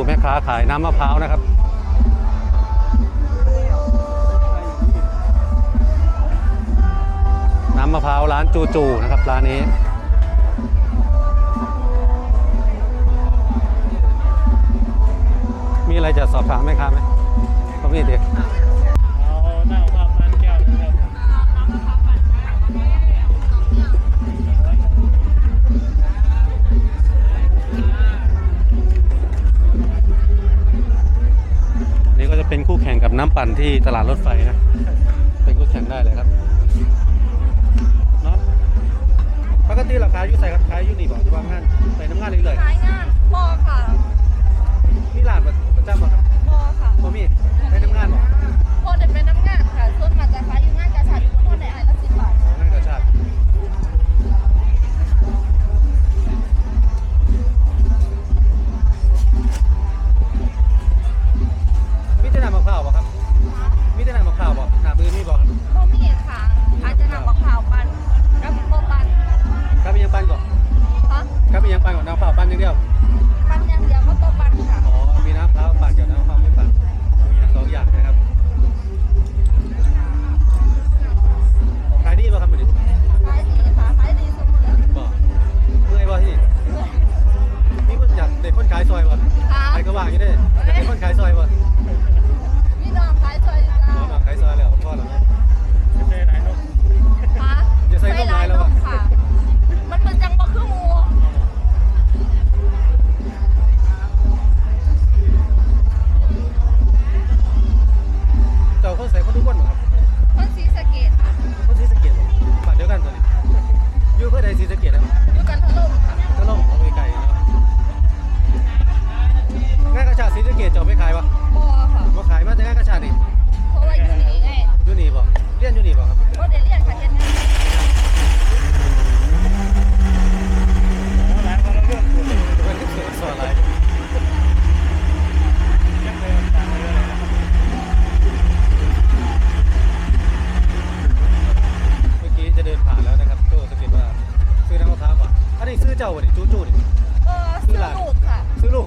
ดูแม่ค้าขายน้ำมะพร้าวนะครับ น้ำมะพร้าวร้านจูจูนะครับร้านนี้มีอะไรจะสอบถามไหมครับไหมก็มีเด็ก น้ำปั่นที่ตลาดรถไฟนะ เป็นคู่แข่งได้เลยครับเนาะปกติราคาอยู่ใส่ครับขายอยู่นี่บอกจะวางงานไปน้ำงานเรื่อยขายงานพอค่ะๆมีร้านประจำบ่ครับพอค่ะบ่มีไปน้ำงานบ่พอเด็ดเป็นน้ำงานค่ะส่วนมากจะขายอยู่งานกาชาดอยู่คนไหนไอ้ละสิบบาทของงานกระชาติมีแต่น้ำมะพร้าวบ่ครับ อนน้ำมะพร้าวปั่นอย่างเดียว ปั่นอย่างเดียวก็โบปั่นค่ะ อ๋อ มีน้ำมะพร้าวปั่นกับน้ำมะพร้าวไม่ปั่นมีอย่างสองอย่างนะครับขายดีป่ะครับมื้อนี้ขายดีค่ะขายดีสุดเลยบ่เมื่อยบ่ที่นี่มีคนอยากเด็กคนขายซอยบ่ค่ะใครก็ว่างอยู่เด้อยากเด็กคนขายซอยบ่พี่น้องขายช่วยจ้าน้องมาขายานกระชาติศรีสะเกษเจ้าไปขายบ่พอค่ะบ่ขายมาแต่งานกระชาตินี่เพราะว่าอยู่นี่ไงอยู่นี่บ่เรียนอยู่นี่บ่ครับบ่ได้เรียนค่ะเฮ็ดงานร้านเขาเรื่องคุณเป็นเสือสอนอะไรยังเดินต่างเลยนะเมื่อกี้จะเดินผ่านแล้วนะครับโจ้สะกิดว่าซื้อน้ำมะพร้าวก่อนอันนี้ซื้อเจ้าบ่นี่จู้จู้นี่เออซื้อลูกค่ะ ซื้อลูก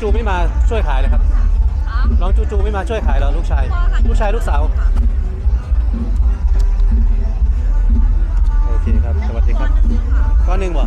จูจูไม่มาช่วยขายเลยครับอ๋อน้องจูจูไม่มาช่วยขายเหรอลูกชายพ่อค่ะลูกชายลูกสาว โอเคครับ สวัสดีครับค่ะก้อนหนึ่งบ่